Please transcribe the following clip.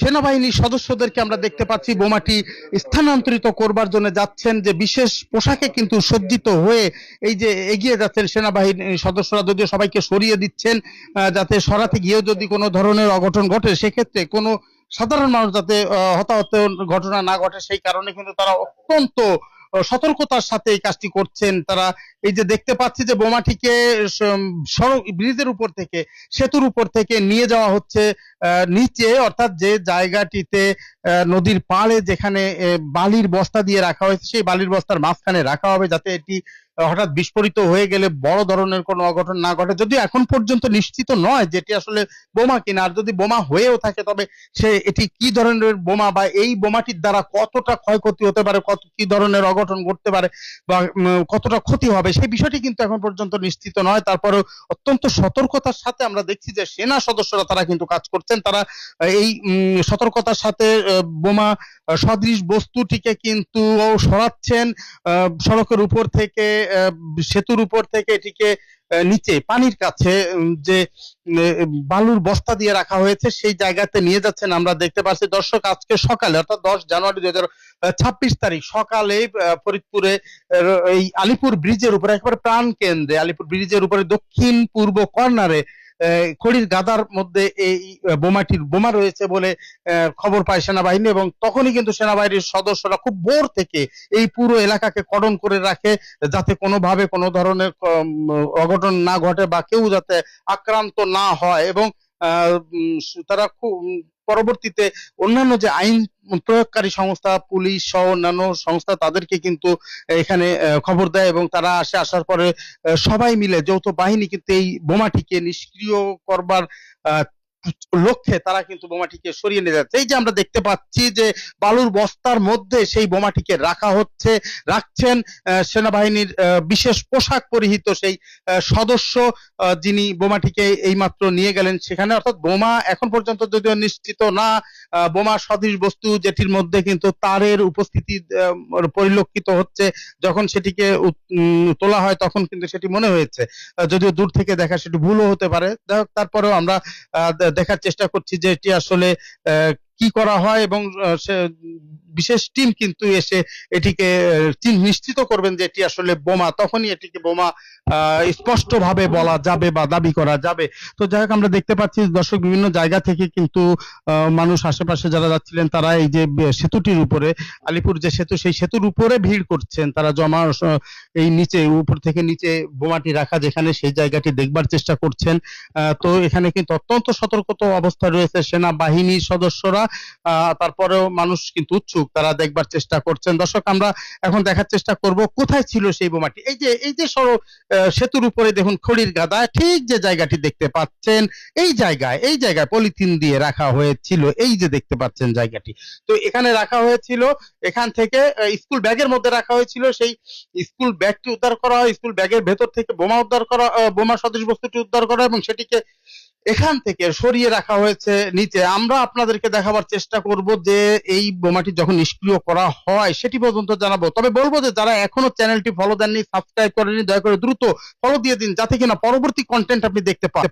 সেনাবাহিনীর সদস্যদেরকে আমরা দেখতে পাচ্ছি বোমাটি স্থানান্তরিত করবার জন্য যাচ্ছেন যে বিশেষ পোশাকে কিন্তু সজ্জিত হয়ে এই যে এগিয়ে যাচ্ছেন সেনাবাহিনীর সদস্যরা, যদিও সবাইকে সরিয়ে দিচ্ছেন যাতে সরাতে গিয়েও যদি কোনো ধরনের অঘটন ঘটে, সেক্ষেত্রে কোনো সাধারণ মানুষ যাতে হতাহতের হতাহত ঘটনা না ঘটে, সেই কারণে কিন্তু তারা অত্যন্ত সতর্কতার সাথে এই কাজটি করছেন তারা। এই যে দেখতে পাচ্ছি যে বোমাটিকে সড়ক, ব্রিজের উপর থেকে, সেতুর উপর থেকে নিয়ে যাওয়া হচ্ছে নিচে, অর্থাৎ যে জায়গাটিতে নদীর পাড়ে যেখানে বালির বস্তা দিয়ে রাখা হয়েছে, সেই বালির বস্তার মাঝখানে রাখা হবে যাতে এটি হঠাৎ বিস্ফোরিত হয়ে গেলে বড় ধরনের কোনো অঘটন না ঘটে। যদিও এখন পর্যন্ত নিশ্চিত নয় যেটি আসলে বোমা কিনা। আর যদি বোমা হয়েও থাকে, তবে সে এটি কি ধরনের বোমা বা এই বোমাটির দ্বারা কতটা ক্ষয়ক্ষতি হতে পারে, কত কি ধরনের অঘটন ঘটতে পারে বা কতটা ক্ষতি হবে, সেই বিষয়টি কিন্তু এখন পর্যন্ত নিশ্চিত নয়। তারপরেও অত্যন্ত সতর্কতার সাথে আমরা দেখছি যে সেনা সদস্যরা তারা কিন্তু কাজ করছেন। তারা এই সতর্কতার সাথে বোমা সদৃশ বস্তুটিকে কিন্তু সরাচ্ছেন সড়কের উপর থেকে সেতুর উপর থেকে এটিকে নিচে, পানির কাছে যে বালুর বস্তা দিয়ে রাখা হয়েছে, সেই জায়গাতে নিয়ে যাচ্ছেন আমরা দেখতে পাচ্ছি। দর্শক, আজকে সকালে, অর্থাৎ দশ জানুয়ারি দুই ছাব্বিশ তারিখ, সকালে ফরিদপুরে এই আলিপুর ব্রিজের উপরে, একেবারে প্রাণ কেন্দ্রে আলিপুর ব্রিজের উপরে দক্ষিণ পূর্ব কর্নারে খড়ির গাদার মধ্যে এই বোমাটির বোমা রয়েছে বলে খবর পায় সেনাবাহিনী এবং তখনই কিন্তু সেনাবাহিনীর সদস্যরা খুব ভোর থেকে এই পুরো এলাকাকে কড়ন করে রাখে যাতে কোনোভাবে কোনো ধরনের অঘটন না ঘটে বা কেউ যাতে আক্রান্ত না হয় এবং তারা খুব পরবর্তীতে অন্যান্য যে আইন প্রয়োগকারী সংস্থা, পুলিশ সহ অন্যান্য সংস্থা তাদেরকে কিন্তু এখানে খবর দেয় এবং তারা আসে, আসার পরে সবাই মিলে যৌথ বাহিনী কিন্তু এই বোমাটিকে নিষ্ক্রিয় করবার লক্ষ্যে তারা কিন্তু বোমাটিকে সরিয়ে নিয়ে যাচ্ছে। এই যে আমরা দেখতে পাচ্ছি যে বালুর বস্তার মধ্যে সেই বোমাটিকে রাখা হচ্ছে, রাখছেন সেনাবাহিনীর বিশেষ পোশাক পরিহিত সেই সদস্য যিনি বোমাটিকে এইমাত্র নিয়ে গেলেন সেখানে। অর্থাৎ বোমা এখন পর্যন্ত যদিও নিশ্চিত না বোমা সদৃশ বস্তু যেটির মধ্যে কিন্তু তারের উপস্থিতি পরিলক্ষিত হচ্ছে। যখন সেটিকে তোলা হয় তখন কিন্তু সেটি মনে হয়েছে। যদিও দূর থেকে দেখা সেটি ভুলও হতে পারে। তারপরেও আমরা দেখার চেষ্টা করছি যে এটি আসলে কি করা হয় এবং বিশেষ টিম কিন্তু এসে এটিকে নিশ্চিত করবেন যে এটি আসলে বোমা, তখনই এটিকে বোমা স্পষ্ট ভাবে বলা যাবে বা দাবি করা যাবে। তো যাই হোক, আমরা দেখতে পাচ্ছি দর্শক বিভিন্ন জায়গা থেকে কিন্তু মানুষ আশেপাশে যারা যাচ্ছিলেন, তারা এই যে সেতুটির উপরে, আলিপুর যে সেতু, সেই সেতুর উপরে ভিড় করছেন। তারা জমা এই নিচে, উপর থেকে নিচে বোমাটি রাখা, যেখানে সেই জায়গাটি দেখবার চেষ্টা করছেন। তো এখানে কিন্তু অত্যন্ত সতর্কতা অবস্থায় রয়েছে। সেনা সেনাবাহিনীর সদস্যরা তারপরেও মানুষ কিন্তু উৎসুক, তারা দেখবার চেষ্টা করছেন। দর্শক, আমরা এখন দেখার চেষ্টা করব কোথায় ছিল সেই বোমাটি। এই যে এই যে সড়ক সেতুর উপরে দেখুন খড়ির গাদা, ঠিক যে জায়গাটি দেখতে পাচ্ছেন, এই জায়গায় এই জায়গায় পলিথিন দিয়ে রাখা হয়েছিল, এই যে দেখতে পাচ্ছেন জায়গাটি। তো এখানে রাখা হয়েছিল, এখান থেকে স্কুল ব্যাগের মধ্যে রাখা হয়েছিল, সেই স্কুল ব্যাগটি উদ্ধার করা হয়, স্কুল ব্যাগের ভেতর থেকে বোমা উদ্ধার করা বোমা সদৃশ বস্তুটি উদ্ধার করা এবং সেটিকে এখান থেকে সরিয়ে রাখা হয়েছে নিচে। আমরা আপনাদেরকে দেখাবার চেষ্টা করব যে এই বোমাটি যখন নিষ্ক্রিয় করা হয়, সেটি পর্যন্ত জানাব। তবে বলব যে যারা এখনও চ্যানেলটি ফলো দেননি সাবস্ক্রাইব করেনি দয়া করে দ্রুত ফলো দিয়ে দিন, যাতে কিনা পরবর্তী কন্টেন্ট আপনি দেখতে পান